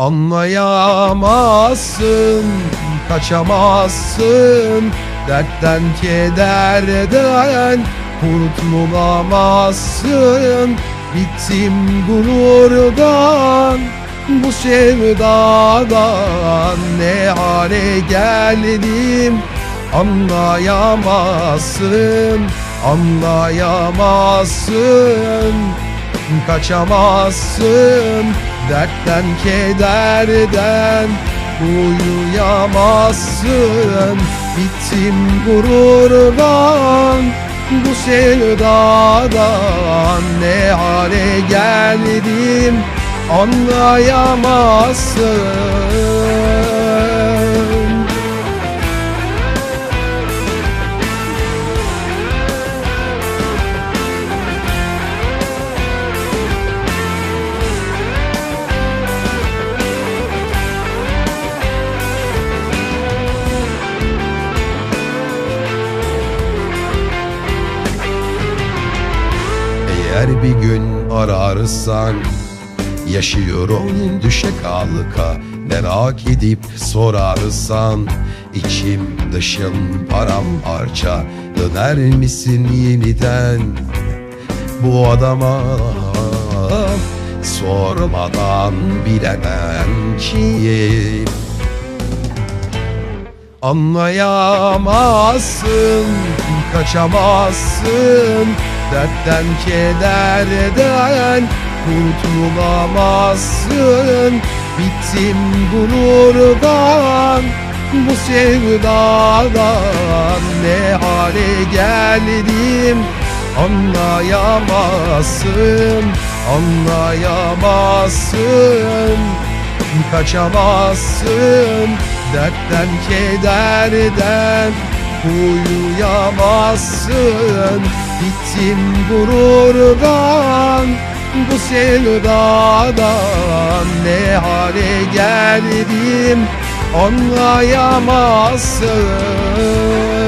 Anlayamazsın, kaçamazsın. Dertten kederden kurtulamazsın. Bittim gururdan bu sevdadan Ne hale geldim? Anlayamazsın Anlayamazsın kaçamazsın Dertten kederden uyuyamazsın. Bittim gururdan bu sevdadan. Ne hale geldim anlayamazsın Eğer bir gün ararsan Yaşıyorum düşe kalka. Merak edip sorarsan içim dışım paramparça. Döner misin yeniden bu adama? Sormadan bilemem ki. Anlayamazsın, kaçamazsın Dertten kederden kurtulamazsın. Bittim gururdan bu sevdadan Ne hale geldim? Anlayamazsın Anlayamazsın. Kaçamazsın. Dertten kederden uyuyamazsın Bittim gururdan bu sevdadan Ne hale geldim anlayamazsın